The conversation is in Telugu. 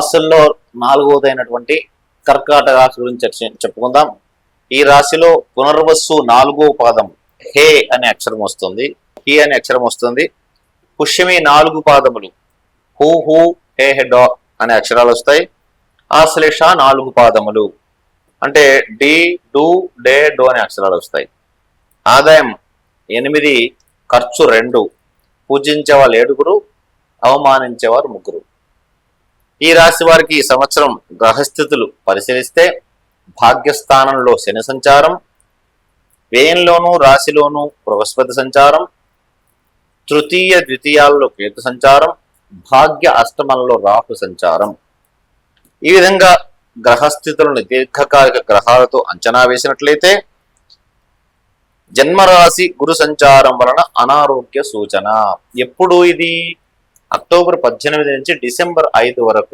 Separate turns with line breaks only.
రాశుల్లో నాలుగవదైనటువంటి కర్కాటక రాశి గురించి చర్చ- చెప్పుకుందాం. ఈ రాశిలో పునర్వస్సు నాలుగో పాదం హే అనే అక్షరం వస్తుంది. హీ అనే అక్షరం వస్తుంది. పుష్యమి నాలుగు పాదములు హూ హూ హే హె డా అనే అక్షరాలు వస్తాయి. ఆశ్లేష నాలుగు పాదములు అంటే డి డు డే డో అనే అక్షరాలు వస్తాయి. ఆదాయం ఎనిమిది ఖర్చు రెండు. పూజించేవాళ్ళు ఏడుగురు అవమానించేవారు ముగ్గురు. ఈ రాశి వారికి ఈ సంవత్సరం గ్రహస్థితులు పరిశీలిస్తే భాగ్యస్థానంలో శని సంచారం వ్యయంలోనూ రాశిలోనూ బృహస్పతి సంచారం తృతీయ ద్వితీయాల్లో కేతు సంచారం భాగ్య అష్టమంలో రాహు సంచారం. ఈ విధంగా గ్రహస్థితులను దీర్ఘకాలిక గ్రహాలతో అంచనా వేసినట్లయితే జన్మరాశి గురు సంచారం వలన అనారోగ్య సూచన. ఎప్పుడు ఇది? అక్టోబర్ పద్దెనిమిది నుంచి డిసెంబర్ ఐదు వరకు